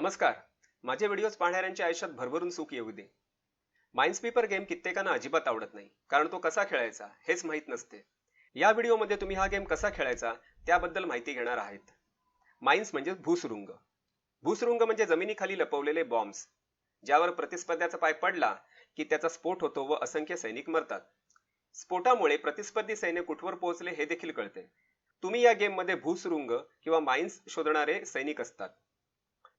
नमस्कार. माझे व्हिडिओज पाहणाऱ्यांच्या आयुष्यात भरभरून सुख येऊ दे. माइन्स पेपर गेम कित्येकांना अजिबात आवडत नाही कारण तो कसा खेळायचा हेच माहीत नसते. या व्हिडिओमध्ये तुम्ही हा गेम कसा खेळायचा त्याबद्दल माहिती घेणार आहेत. माइन्स म्हणजे भूसुरुंग. भूसुरुंग म्हणजे जमिनीखाली लपवलेले बॉम्ब्स ज्यावर प्रतिस्पर्ध्याचा पाय पडला की त्याचा स्फोट होतो व असंख्य सैनिक मरतात. स्फोटामुळे प्रतिस्पर्धी सैन्य कुठवर पोहोचले हे देखील कळते. तुम्ही या गेममध्ये भूसुरुंग किंवा माइन्स शोधणारे सैनिक असतात.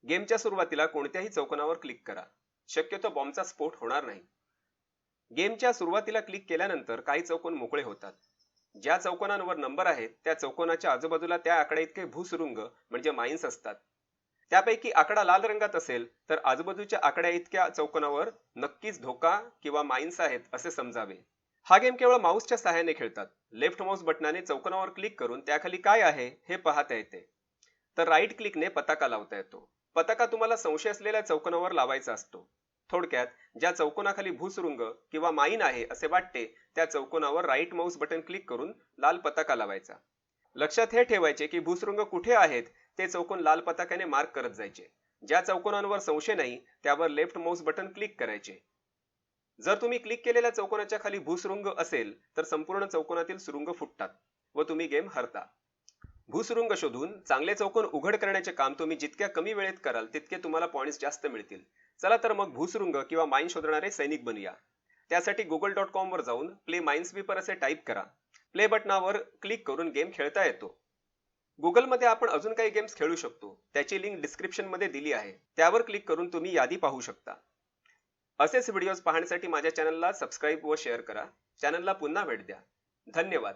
गेमच्या सुरुवातीला कोणत्याही चौकोनावर क्लिक करा. शक्यतो बॉम्बचा स्फोट होणार नाही. गेमच्या सुरुवातीला क्लिक केल्यानंतर काही चौकोन मोकळे होतात. ज्या चौकोनांवर नंबर आहेत त्या चौकोनाच्या आजूबाजूला त्या आकड्या इतके भूसुरुंग म्हणजे माइन्स असतात. त्यापैकी आकडा लाल रंगात असेल तर आजूबाजूच्या आकड्या इतक्या चौकोनावर नक्कीच धोका किंवा माइन्स आहेत असे समजावे. हा गेम केवळ माऊसच्या सहाय्याने खेळतात. लेफ्ट माऊस बटनाने चौकोनावर क्लिक करून त्याखाली काय आहे हे पाहता येते. तर राईट क्लिकने पताका लावता येतो. पताका तुम्हाला संशय असलेल्या चौकोनावर लावायचा असतो. थोडक्यात ज्या चौकोनाखाली भूसुरुंग किंवा माईन आहे असे वाटते त्या चौकोनावर राईट माऊस बटन क्लिक करून लाल पताका लावायचा. लक्षात हे ठेवायचे की भूसुरुंग कुठे आहेत ते चौकोन लाल पताक्याने मार्क करत जायचे. ज्या चौकोनांवर संशय नाही त्यावर लेफ्ट माऊस बटन क्लिक करायचे. जर तुम्ही क्लिक केलेल्या चौकोनाच्या खाली भूसुरुंग असेल तर संपूर्ण चौकोनातील सुरुंग फुटतात व तुम्ही गेम हरता. भूसुरुंग शोधून चांगले चौकोन उघड करण्याचे काम तुम्ही जितक्या कमी वेळेत कराल तितके तुम्हाला पॉईंट्स जास्त मिळतील. चला तर मग भूसुरुंग किंवा माईन शोधणारे सैनिक बनूया. त्यासाठी गुगल डॉट कॉम वर जाऊन प्ले माइन स्वीपर असे टाईप करा. प्ले बटनावर क्लिक करून गेम खेळता येतो. गुगलमध्ये आपण अजून काही गेम्स खेळू शकतो. त्याची लिंक डिस्क्रिप्शनमध्ये दिली आहे. त्यावर क्लिक करून तुम्ही यादी पाहू शकता. असेच व्हिडिओज पाहण्यासाठी माझ्या चॅनलला सबस्क्राईब व शेअर करा. चॅनलला पुन्हा भेट द्या. धन्यवाद.